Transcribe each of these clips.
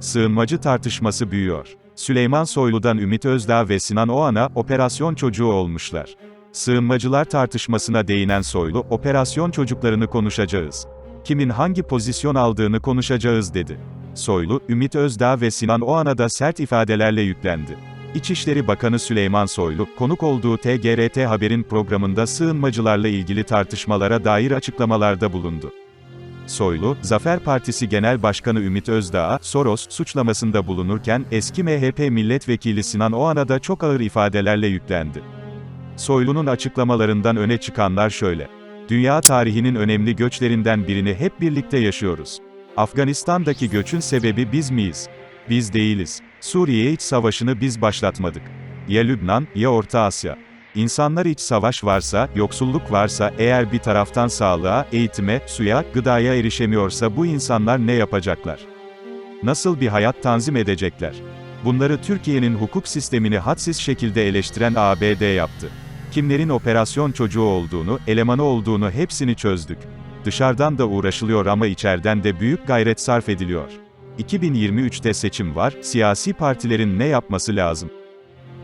Sığınmacı tartışması büyüyor. Süleyman Soylu'dan Ümit Özdağ ve Sinan Oğan'a operasyon çocuğu olmuşlar. Sığınmacılar tartışmasına değinen Soylu, operasyon çocuklarını konuşacağız. Kimin hangi pozisyon aldığını konuşacağız dedi. Soylu, Ümit Özdağ ve Sinan Oğan'a da sert ifadelerle yüklendi. İçişleri Bakanı Süleyman Soylu, konuk olduğu TGRT Haber'in programında sığınmacılarla ilgili tartışmalara dair açıklamalarda bulundu. Soylu, Zafer Partisi Genel Başkanı Ümit Özdağ'a, Soros, suçlamasında bulunurken, eski MHP milletvekili Sinan Oğan'a da çok ağır ifadelerle yüklendi. Soylu'nun açıklamalarından öne çıkanlar şöyle. Dünya tarihinin önemli göçlerinden birini hep birlikte yaşıyoruz. Afganistan'daki göçün sebebi biz miyiz? Biz değiliz. Suriye iç savaşını biz başlatmadık. Ya Lübnan, ya Orta Asya. İnsanlar iç savaş varsa, yoksulluk varsa, eğer bir taraftan sağlığa, eğitime, suya, gıdaya erişemiyorsa bu insanlar ne yapacaklar? Nasıl bir hayat tanzim edecekler? Bunları Türkiye'nin hukuk sistemini hadsiz şekilde eleştiren ABD yaptı. Kimlerin operasyon çocuğu olduğunu, elemanı olduğunu hepsini çözdük. Dışarıdan da uğraşılıyor ama içeriden de büyük gayret sarf ediliyor. 2023'te seçim var, siyasi partilerin ne yapması lazım?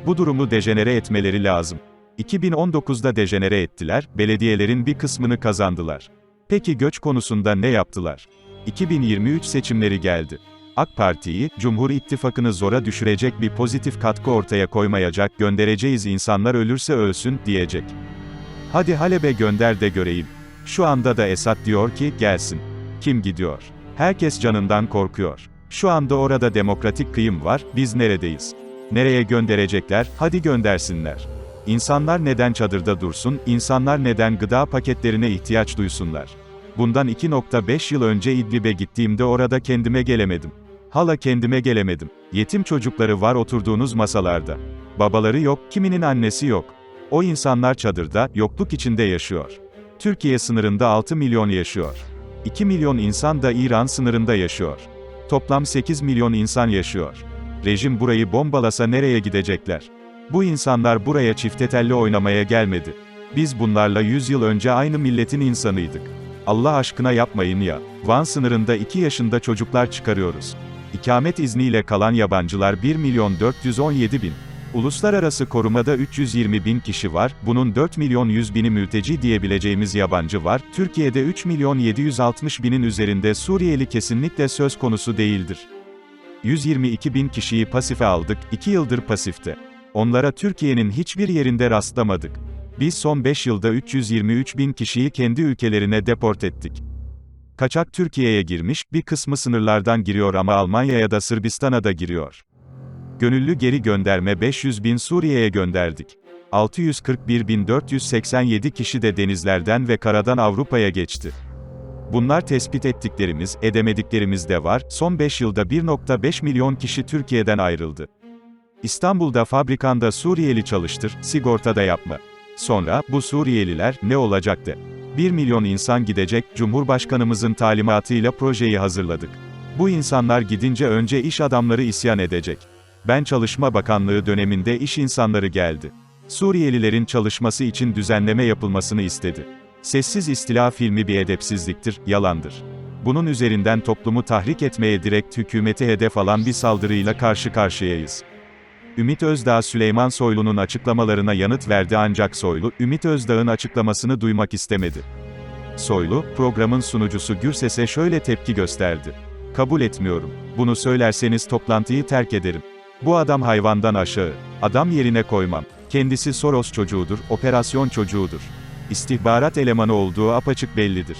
Bu durumu dejenere etmeleri lazım. 2019'da dejenere ettiler, belediyelerin bir kısmını kazandılar. Peki göç konusunda ne yaptılar? 2023 seçimleri geldi. AK Parti'yi, Cumhur İttifakı'nı zora düşürecek bir pozitif katkı ortaya koymayacak, göndereceğiz insanlar ölürse ölsün, diyecek. Hadi Halep'e gönder de göreyim. Şu anda da Esad diyor ki, gelsin. Kim gidiyor? Herkes canından korkuyor. Şu anda orada demokratik kıyım var, biz neredeyiz? Nereye gönderecekler, hadi göndersinler. İnsanlar neden çadırda dursun, insanlar neden gıda paketlerine ihtiyaç duysunlar? Bundan 2.5 yıl önce İdlib'e gittiğimde orada kendime gelemedim. Hala kendime gelemedim. Yetim çocukları var oturduğunuz masalarda. Babaları yok, kiminin annesi yok. O insanlar çadırda, yokluk içinde yaşıyor. Türkiye sınırında 6 milyon yaşıyor. 2 milyon insan da İran sınırında yaşıyor. Toplam 8 milyon insan yaşıyor. Rejim burayı bombalasa nereye gidecekler? Bu insanlar buraya çiftetelli oynamaya gelmedi. Biz bunlarla 100 yıl önce aynı milletin insanıydık. Allah aşkına yapmayın ya. Van sınırında 2 yaşında çocuklar çıkarıyoruz. İkamet izniyle kalan yabancılar 1 milyon 417 bin. Uluslararası korumada 320 bin kişi var, bunun 4 milyon 100 bini mülteci diyebileceğimiz yabancı var, Türkiye'de 3 milyon 760 binin üzerinde Suriyeli kesinlikle söz konusu değildir. 122 bin kişiyi pasife aldık, 2 yıldır pasifte. Onlara Türkiye'nin hiçbir yerinde rastlamadık. Biz son 5 yılda 323 bin kişiyi kendi ülkelerine deport ettik. Kaçak Türkiye'ye girmiş, bir kısmı sınırlardan giriyor ama Almanya'ya da Sırbistan'a da giriyor. Gönüllü geri gönderme 500 bin Suriye'ye gönderdik. 641.487 kişi de denizlerden ve karadan Avrupa'ya geçti. Bunlar tespit ettiklerimiz, edemediklerimiz de var, son 5 yılda 1.5 milyon kişi Türkiye'den ayrıldı. İstanbul'da fabrikanda Suriyeli çalıştır, sigorta da yapma. Sonra, bu Suriyeliler, ne olacak de. 1 milyon insan gidecek, Cumhurbaşkanımızın talimatıyla projeyi hazırladık. Bu insanlar gidince önce iş adamları isyan edecek. Ben Çalışma Bakanlığı döneminde iş insanları geldi. Suriyelilerin çalışması için düzenleme yapılmasını istedi. Sessiz istila filmi bir edepsizliktir, yalandır. Bunun üzerinden toplumu tahrik etmeye direkt hükümeti hedef alan bir saldırıyla karşı karşıyayız. Ümit Özdağ Süleyman Soylu'nun açıklamalarına yanıt verdi ancak Soylu, Ümit Özdağ'ın açıklamasını duymak istemedi. Soylu, programın sunucusu Gürses'e şöyle tepki gösterdi. Kabul etmiyorum. Bunu söylerseniz toplantıyı terk ederim. Bu adam hayvandan aşağı. Adam yerine koymam. Kendisi Soros çocuğudur, operasyon çocuğudur. İstihbarat elemanı olduğu apaçık bellidir.